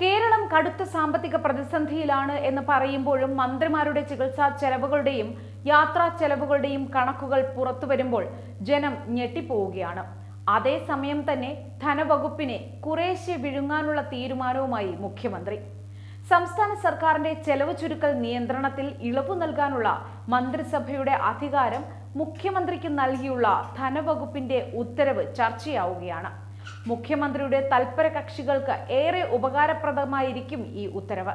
കേരളം കടുത്ത സാമ്പത്തിക പ്രതിസന്ധിയിലാണ് എന്ന് പറയുമ്പോഴും മന്ത്രിമാരുടെ ചികിത്സാ ചെലവുകളുടെയും യാത്രാ ചെലവുകളുടെയും കണക്കുകൾ പുറത്തു വരുമ്പോൾ ജനം ഞെട്ടിപ്പോവുകയാണ്. അതേസമയം തന്നെ ധനവകുപ്പിനെ കുറേശ്ശെ വിഴുങ്ങാനുള്ള തീരുമാനവുമായി മുഖ്യമന്ത്രി. സംസ്ഥാന സർക്കാരിന്റെ ചെലവ് ചുരുക്കൽ നിയന്ത്രണത്തിൽ ഇളവ് നൽകാനുള്ള മന്ത്രിസഭയുടെ അധികാരം മുഖ്യമന്ത്രിക്ക് നൽകിയുള്ള ധനവകുപ്പിന്റെ ഉത്തരവ് ചർച്ചയാവുകയാണ്. മുഖ്യമന്ത്രിയുടെ തൽപര കക്ഷികൾക്ക് ഏറെ ഉപകാരപ്രദമായിരിക്കും ഈ ഉത്തരവ്.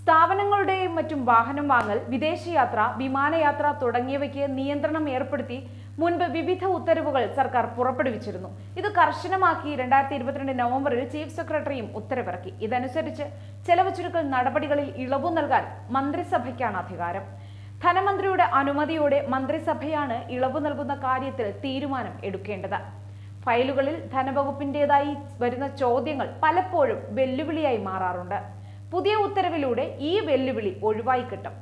സ്ഥാപനങ്ങളുടെയും മറ്റും വാഹനം വാങ്ങൽ വിദേശയാത്ര വിമാനയാത്ര തുടങ്ങിയവയ്ക്ക് നിയന്ത്രണം ഏർപ്പെടുത്തി മുൻപ് വിവിധ ഉത്തരവുകൾ സർക്കാർ പുറപ്പെടുവിച്ചിരുന്നു. ഇത് കർശനമാക്കി രണ്ടായിരത്തി ഇരുപത്തിരണ്ട് നവംബറിൽ ചീഫ് സെക്രട്ടറിയും ഉത്തരവിറക്കി. ഇതനുസരിച്ച് ചെലവ് ചുരുക്കൽ നടപടികളിൽ ഇളവ് നൽകാൻ മന്ത്രിസഭയ്ക്കാണ് അധികാരം. ധനമന്ത്രിയുടെ അനുമതിയോടെ മന്ത്രിസഭയാണ് ഇളവ് നൽകുന്ന കാര്യത്തിൽ തീരുമാനം എടുക്കേണ്ടത്. ഫയലുകളിൽ ധനവകുപ്പിന്റേതായി വരുന്ന ചോദ്യങ്ങൾ പലപ്പോഴും വെല്ലുവിളിയായി മാറാറുണ്ട്. പുതിയ ഉത്തരവിലൂടെ ഈ വെല്ലുവിളി ഒഴിവായി കിട്ടും.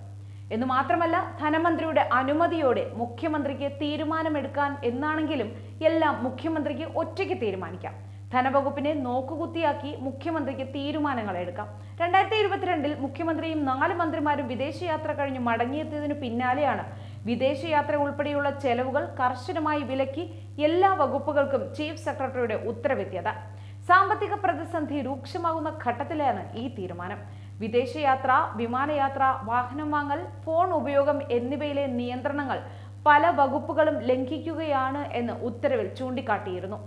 എന്ന് മാത്രമല്ല ധനമന്ത്രിയുടെ അനുമതിയോടെ മുഖ്യമന്ത്രിക്ക് തീരുമാനമെടുക്കാൻ എന്നാണെങ്കിലും എല്ലാം മുഖ്യമന്ത്രിക്ക് ഒറ്റയ്ക്ക് തീരുമാനിക്കാം. ധനവകുപ്പിനെ നോക്കുകുത്തിയാക്കി മുഖ്യമന്ത്രിക്ക് തീരുമാനങ്ങൾ എടുക്കാം. രണ്ടായിരത്തി ഇരുപത്തിരണ്ടിൽ മുഖ്യമന്ത്രിയും നാല് മന്ത്രിമാരും വിദേശയാത്ര കഴിഞ്ഞ് മടങ്ങിയെത്തിയതിനു പിന്നാലെയാണ് വിദേശയാത്ര ഉൾപ്പെടെയുള്ള ചെലവുകൾ കർശനമായി വിലക്കി എല്ലാ വകുപ്പുകൾക്കും ചീഫ് സെക്രട്ടറിയുടെ ഉത്തരവെത്തിയത് സാമ്പത്തിക പ്രതിസന്ധി രൂക്ഷമാകുന്ന ഘട്ടത്തിലാണ് ഈ തീരുമാനം. വിദേശയാത്ര വിമാനയാത്ര വാഹനം വാങ്ങൽ ഫോൺ ഉപയോഗം എന്നിവയിലെ നിയന്ത്രണങ്ങൾ പല വകുപ്പുകളും ലംഘിക്കുകയാണ് എന്ന് ഉത്തരവിൽ ചൂണ്ടിക്കാട്ടിയിരുന്നു.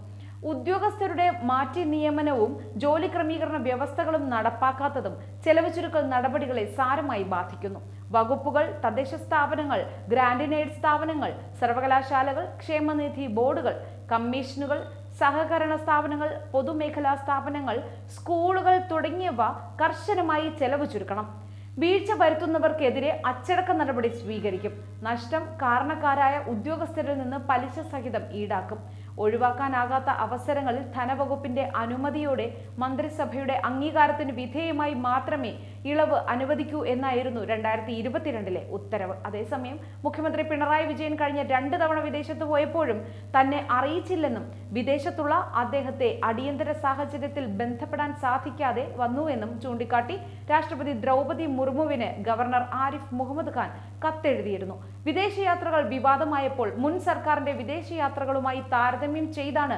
ഉദ്യോഗസ്ഥരുടെ മാറ്റി നിയമനവും ജോലി ക്രമീകരണ വ്യവസ്ഥകളും നടപ്പാക്കാത്തതും ചെലവ് ചുരുക്കൽ നടപടികളെ സാരമായി ബാധിക്കുന്നു. വകുപ്പുകൾ തദ്ദേശ സ്ഥാപനങ്ങൾ ഗ്രാൻഡിനേഡ് സ്ഥാപനങ്ങൾ സർവകലാശാലകൾ ക്ഷേമനിധി ബോർഡുകൾ കമ്മീഷനുകൾ സഹകരണ സ്ഥാപനങ്ങൾ പൊതുമേഖലാ സ്ഥാപനങ്ങൾ സ്കൂളുകൾ തുടങ്ങിയവ കർശനമായി ചെലവ് ചുരുക്കണം. വീഴ്ച വരുത്തുന്നവർക്കെതിരെ അച്ചടക്ക നടപടി സ്വീകരിക്കും. നഷ്ടം കാരണക്കാരായ ഉദ്യോഗസ്ഥരിൽ നിന്ന് പലിശ സഹിതം ഈടാക്കും. ഒഴിവാക്കാനാകാത്ത അവസരങ്ങളിൽ ധനവകുപ്പിന്റെ അനുമതിയോടെ മന്ത്രിസഭയുടെ അംഗീകാരത്തിന് വിധേയമായി മാത്രമേ ഇളവ് അനുവദിക്കൂ എന്നായിരുന്നു രണ്ടായിരത്തി ഇരുപത്തിരണ്ടിലെ ഉത്തരവ്. അതേസമയം മുഖ്യമന്ത്രി പിണറായി വിജയൻ കഴിഞ്ഞ രണ്ട് തവണ വിദേശത്ത് പോയപ്പോഴും തന്നെ അറിയിച്ചില്ലെന്നും വിദേശത്തുള്ള അദ്ദേഹത്തെ അടിയന്തര സാഹചര്യത്തിൽ ബന്ധപ്പെടാൻ സാധിക്കാതെ വന്നുവെന്നും ചൂണ്ടിക്കാട്ടി രാഷ്ട്രപതി ദ്രൗപദി മുർമുവിന് ഗവർണർ ആരിഫ് മുഹമ്മദ് ഖാൻ കത്തെഴുതിയിരുന്നു. വിദേശയാത്രകൾ വിവാദമായപ്പോൾ മുൻ സർക്കാരിന്റെ വിദേശയാത്രകളുമായി താരതമ്യം ചെയ്താണ്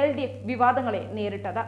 എൽ വിവാദങ്ങളെ നേരിട്ടത്.